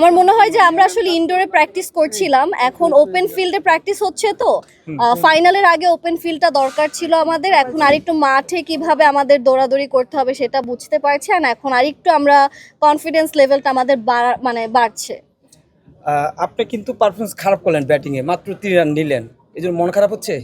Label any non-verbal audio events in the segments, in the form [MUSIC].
আমার মনে হয় যে আমরা আসলে ইনডোরে প্র্যাকটিস করছিলাম। এখন ওপেন ফিল্ডে প্র্যাকটিস হচ্ছে তো। ফাইনালের আগে ওপেন ফিল্ডটা দরকার ছিল আমাদের। এখন আরেকটু মাঠে কীভাবে আমাদের দৌড়াদৌড়ি করতে হবে সেটা বুঝতে পারছি। আর এখন আরেকটু আমরা কনফিডেন্স লেভেলটা আমাদের মানে বাড়ছে। আপনি কিন্তু পারফরমেন্স খারাপ করলেন ব্যাটিংয়ে মাত্র তিন রান নিলেন। এই জন্য মন খারাপ হচ্ছে?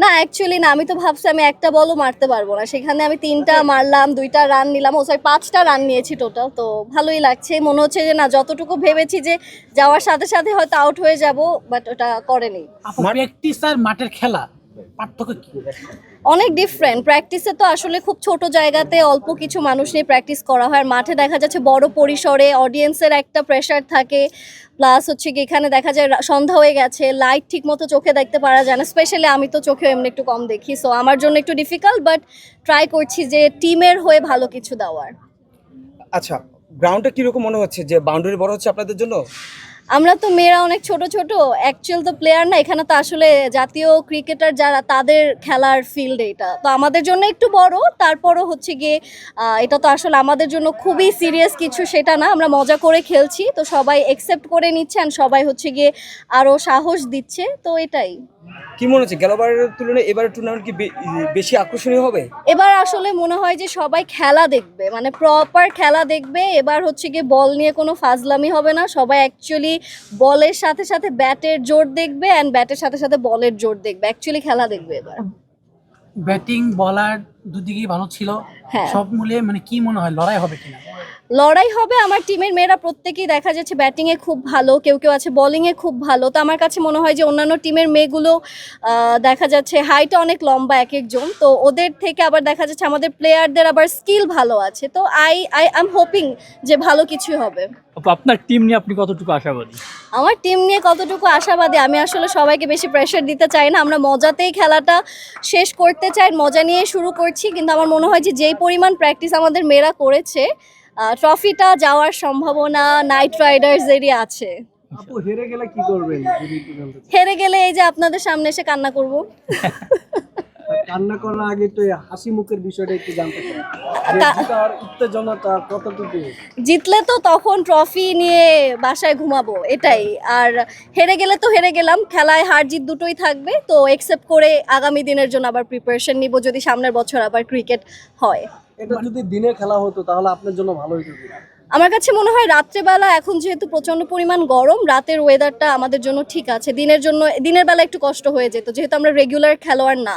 না অ্যাকচুয়ালি না আমি তো ভাবছি আমি একটা বলও মারতে পারব না। সেখানে আমি তিনটা মারলাম দুইটা রান নিলাম ও সরি পাঁচটা রান নিয়েছি টোটাল তো ভালোই লাগছে। মনে হচ্ছে যে না যতটুকু ভেবেছি যে যাওয়ার সাথে সাথে হয়তো আউট হয়ে যাব বাট ওটা করেনি। প্র্যাকটিস আর মাঠের খেলা পার্থক্য কি? অনেক ডিফারেন্ট প্র্যাকটিসে তো আসলে খুব ছোট জায়গাতে অল্প কিছু মানুষ নিয়ে প্র্যাকটিস করা হয়। মাঠে দেখা যাচ্ছে বড় পরিসরে অডিয়েন্সের একটা প্রেশার থাকে। প্লাস হচ্ছে কি এখানে দেখা যায় সন্ধ্যা হয়ে গেছে লাইট ঠিক মতো চোখে দেখতে পারা যায় না। স্পেশালি আমি তো চোখে এমনি একটু কম দেখি। সো আমার জন্য একটু ডিফিকাল্ট বাট ট্রাই করছি যে টিমের হয়ে ভালো কিছু দেওয়ার। আচ্ছা গ্রাউন্ডটা কীরকম মনে হচ্ছে যে বাউন্ডারি বড় হচ্ছে আপনাদের জন্য? আমরা তো মেয়েরা অনেক ছোট ছোট অ্যাকচুয়াল তো প্লেয়ার না, এখানে তো আসলে জাতীয় ক্রিকেটার যারা, তাদের খেলার ফিল্ড এটা। তো আমাদের জন্য একটু বড়, তারপরও হচ্ছে গিয়ে এটা তো আসলে আমাদের জন্য খুবই সিরিয়াস কিছু, সেটা না, আমরা মজা করে খেলছি। তো সবাই অ্যাকসেপ্ট করে নিচ্ছে অ্যান্ড সবাই হচ্ছে গিয়ে আরও সাহস দিচ্ছে। তো এটাই। কি মনে হচ্ছে গেলবারের তুলনায় এবার টুর্নামেন্ট কি বেশি আকর্ষণীয় হবে? এবার আসলে মনে হয় যে সবাই খেলা দেখবে মানে প্রপার খেলা দেখবে এবার হচ্ছে গিয়ে বল নিয়ে কোনো ফাজলামি হবে না সবাই অ্যাকচুয়ালি বলের সাথে সাথে ব্যাটের জোর দেখবে অ্যান্ড ব্যাটের সাথে সাথে বলের জোর দেখবে অ্যাকচুয়ালি খেলা দেখবে এবার। ব্যাটিং বলার দুদিকেই ভালো ছিল। হ্যাঁ। সব মিলিয়ে মানে কি মনে হয় লড়াই হবে কিনা? লড়াই হবে আমার টিমের মেয়েরা প্রত্যেকেই দেখা যাচ্ছে ব্যাটিংয়ে খুব ভালো কেউ কেউ আছে বোলিংয়ে খুব ভালো। তো আমার কাছে মনে হয় যে অন্যান্য টিমের মেয়েগুলো দেখা যাচ্ছে হাইটটা অনেক লম্বা এক একজন তো ওদের থেকে আবার দেখা যাচ্ছে আমাদের প্লেয়ারদের আবার স্কিল ভালো আছে। তো I I I am hoping যে ভালো কিছু হবে। আপনার টিম নিয়ে আপনি কতটুকু আশাবাদী? আমার টিম নিয়ে কতটুকু আশাবাদী? আমি আসলে সবাইকে বেশি প্রেশার দিতে চাই না। আমরা মজাতেই খেলাটা শেষ করতে চাই। মজা নিয়ে শুরু করছি কিন্তু আমার মনে হয় যে যেই পরিমাণ প্র্যাকটিস আমাদের মেয়েরা করেছে ট্রফিটা যাওয়ার সম্ভাবনা নাইট রাইডার্স এরই আছে। হেরে গেলে এই যে আপনাদের সামনে এসে কান্না করব। [LAUGHS] কান্না করার আগে এই হাসি মুখের বিষয়টা একটু জানতে চাই উত্তেজনাটা কতটুকু? জিতলে তো তখন ট্রফি নিয়ে বাসায় ঘুমাবো এটাই। আর হেরে গেলে তো হেরে গেলাম খেলায় হার জিত দুটোই থাকবে তো একসেপ্ট করে আগামী দিনের জন্য আবার প্রিপারেশন নিব যদি সামনের বছর আবার ক্রিকেট হয়। এটা যদি দিনে খেলা হতো তাহলে আপনার জন্য ভালো হতো আমার কাছে মনে হয় রাত্রেবেলা এখন যেহেতু প্রচণ্ড পরিমাণ গরম রাতের ওয়েদারটা আমাদের জন্য ঠিক আছে। দিনের জন্য দিনের বেলা একটু কষ্ট হয়ে যেত যেহেতু আমরা রেগুলার খেলোয়াড় না।